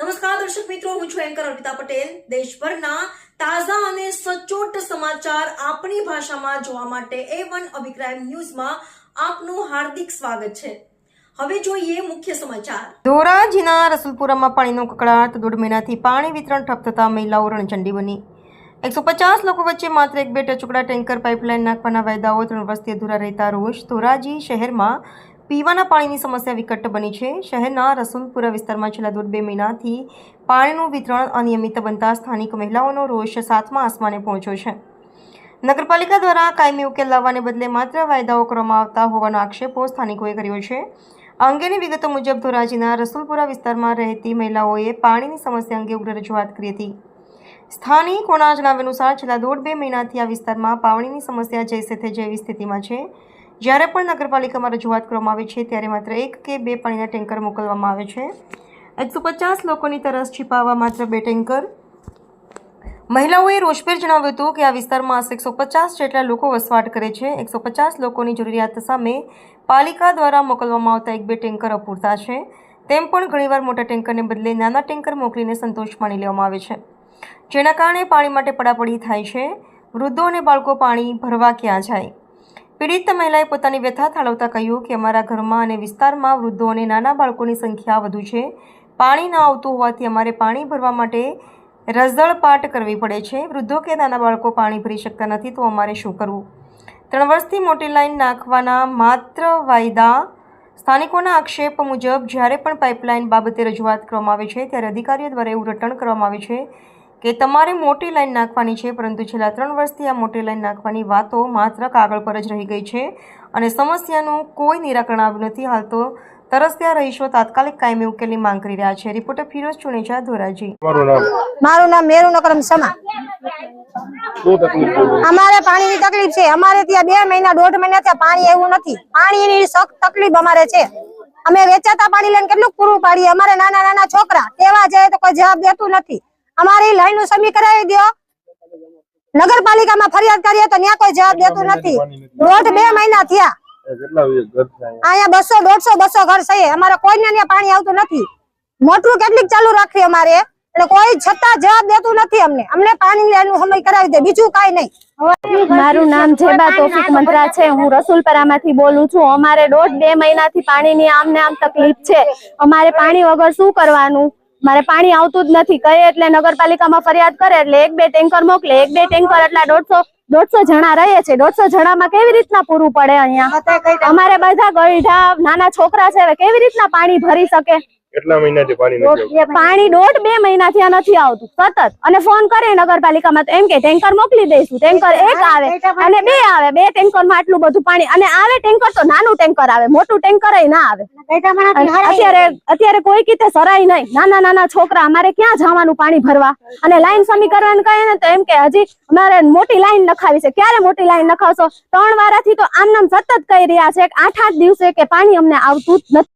નમસ્કાર, દર્શક મિત્રો, હું છું એન્કર અર્પિતા પટેલ. દેશભરના તાજા અને સચોટ સમાચાર આપણી ભાષામાં જોવા માટે એ વન અભિપ્રાય ન્યૂઝમાં આપનું હાર્દિક સ્વાગત છે. હવે જોઈએ મુખ્ય સમાચાર. ધોરાજીના રસુલપુરામાં પાણીનો કકળાટ, દોઢ મહિનાથી પાણી વિતરણ ઠપ થતાં મહિલાઓ રણચંડી બની. એકસો પચાસ લોકો વચ્ચે માત્ર એક બે ટચુકડા ટેન્કર પાઇપલાઇન નાખવાના વાયદાઓ, ત્રણ વર્ષથી અધૂરા રહેતા રોષ ધોરાજી શહેરમાં પીવાના પાણીની સમસ્યા વિકટ બની છે. શહેરના રસુલપુરા વિસ્તારમાં છેલ્લા દોઢ બે મહિનાથી પાણીનું વિતરણ અનિયમિત બનતા સ્થાનિક મહિલાઓનો રોષ સાતમા આસમાને પહોંચ્યો છે. નગરપાલિકા દ્વારા કાયમી ઉકેલ લાવવાને બદલે માત્ર વાયદાઓ કરવામાં આવતા હોવાનો આક્ષેપો સ્થાનિકોએ કર્યો છે. આ અંગેની વિગતો મુજબ ધોરાજીના રસુલપુરા વિસ્તારમાં રહેતી મહિલાઓએ પાણીની સમસ્યા અંગે ઉગ્ર રજૂઆત કરી હતી. સ્થાનિકોના જણાવ્યા અનુસાર છેલ્લા દોઢ બે મહિનાથી આ વિસ્તારમાં પાણીની સમસ્યા જૈસે તે જેવી સ્થિતિમાં છે. જ્યારે પણ નગરપાલિકામાં રજૂઆત કરવામાં આવે છે, ત્યારે માત્ર એક કે બે પાણીના ટેન્કર મોકલવામાં આવે છે. એકસો પચાસ લોકોની તરસ છીપાવવા માત્ર બે ટેન્કર. મહિલાઓએ રોષભેર જણાવ્યું હતું કે આ વિસ્તારમાં એકસો પચાસ જેટલા લોકો વસવાટ કરે છે. એકસો પચાસ લોકોની જરૂરિયાત સામે પાલિકા દ્વારા મોકલવામાં આવતા એક બે ટેન્કર અપૂરતા છે. તેમ પણ ઘણીવાર મોટા ટેન્કરને બદલે નાના ટેન્કર મોકલીને સંતોષ માની લેવામાં આવે છે. જેના કારણે પાણી માટે પડાપડી થાય છે. વૃદ્ધો અને બાળકો પાણી ભરવા ક્યાં જાય? પીડિત મહિલાએ પોતાની વ્યથા ઠાલવતા કહ્યું કે અમારા ઘરમાં અને વિસ્તારમાં વૃદ્ધો અને નાના બાળકોની સંખ્યા વધુ છે. પાણી ન આવતું હોવાથી અમારે પાણી ભરવા માટે રઝળપાટ કરવી પડે છે. વૃદ્ધો કે નાના બાળકો પાણી ભરી શકતા નથી તો અમારે શું કરવું? ત્રણ વર્ષથી મોટી લાઈન નાખવાના માત્ર વાયદા સ્થાનિકોના આક્ષેપ મુજબ જ્યારે પણ પાઇપલાઇન બાબતે રજૂઆત કરવામાં આવે છે, ત્યારે અધિકારીઓ દ્વારા એવું રટણ કરવામાં આવે છે કે તમારે મોટી લાઈન નાખવાની છે પરંતુ છેલ્લા ત્રણ વર્ષથી આ મોટી લાઈન નાખવાની વાતો માત્ર કાગળ પર જ રહી ગઈ છે અને સમસ્યાનું કોઈ નિરાકરણ આવ્યું નથી. હાલ તો તરસ્યા રહીશો તાત્કાલિક કાયમી ઉકેલની માંગ કરી રહ્યા છે. રિપોર્ટર ફિરોઝ ચુનેજા ધોરાજી. મારું નામ? મેરુ નકરમ સમા. અમારે પાણીની તકલીફ છે. અમારે ત્યાં બે મહિના દોઢ મહિના ત્યાં પાણી એવું નથી. પાણીની સખત તકલીફ અમારે છે. અમે વેચાતા પાણી લઈને કેટલું પૂરું પાડીએ? અમારે નાના નાના છોકરા. તેવા જાય તો કોઈ જવાબ દેતું નથી. અમારી લાઈનનું સમી કરાવી દો નગરપાલિકામાં ફરિયાદ કરીએ તો ત્યાં કોઈ જવાબ દેતું નથી. દોઢ બે મહિના થયા. અહીંયા? બસો દોઢસો બસો ઘર છે. અમારે કોઈને પાણી આવતું નથી. મોટરું કેટલીક ચાલુ રાખી અમારે. એટલે કોઈ છતાં જવાબ દેતું નથી અમને. અમને પાણી લેવાનું સમય કરાવી દે. બીજું કઈ નહીં. મારું નામ જેબા તોફિક મંત્રા છે. હું રસુલપરામાંથી બોલું છું. અમારે દોઢ બે મહિનાથી પાણીની આમ ને આમ તકલીફ છે. અમારે પાણી વગર શું કરવાનું? મારે પાણી આવતું જ નથી. કહે એટલે નગરપાલિકામાં ફરિયાદ કરે એટલે એક બે ટેન્કર મોકલે એક બે ટેન્કર એટલે દોઢસો દોઢસો જણા રહે છે. દોઢસો જણામાં કેવી રીતના પૂરું પડે અહીંયા? અમારે બધા ગઈઢા નાના છોકરા છે કેવી રીતના પાણી ભરી શકે? કેટલા મહિનાથી પાણી નથી પાણી દોઢ બે મહિનાથી આ નથી આવતું સતત. અને ફોન કરે નગરપાલિકામાં તો એમ કે ટેન્કર મોકલી દઈશું ટેન્કર એક આવે અને બે આવે બે ટેન્કરમાં આટલું બધું પાણી. અને આવે ટેન્કર તો નાનું ટેન્કર આવે મોટું ટેન્કર ના આવે. અત્યારે અત્યારે કોઈ કીતે સરાય નહીં. નાના નાના છોકરા અમારે ક્યાં જવાનું પાણી ભરવા? અને લાઈન સમી કરવાનું કહે ને તો એમ કે હજી અમારે મોટી લાઈન નખાવી છે. ક્યારે મોટી લાઈન નખાવશો? ત્રણ વારાથી તો આમ નામ સતત કહી રહ્યા છે આઠ આઠ દિવસે કે પાણી અમને આવતું જ નથી.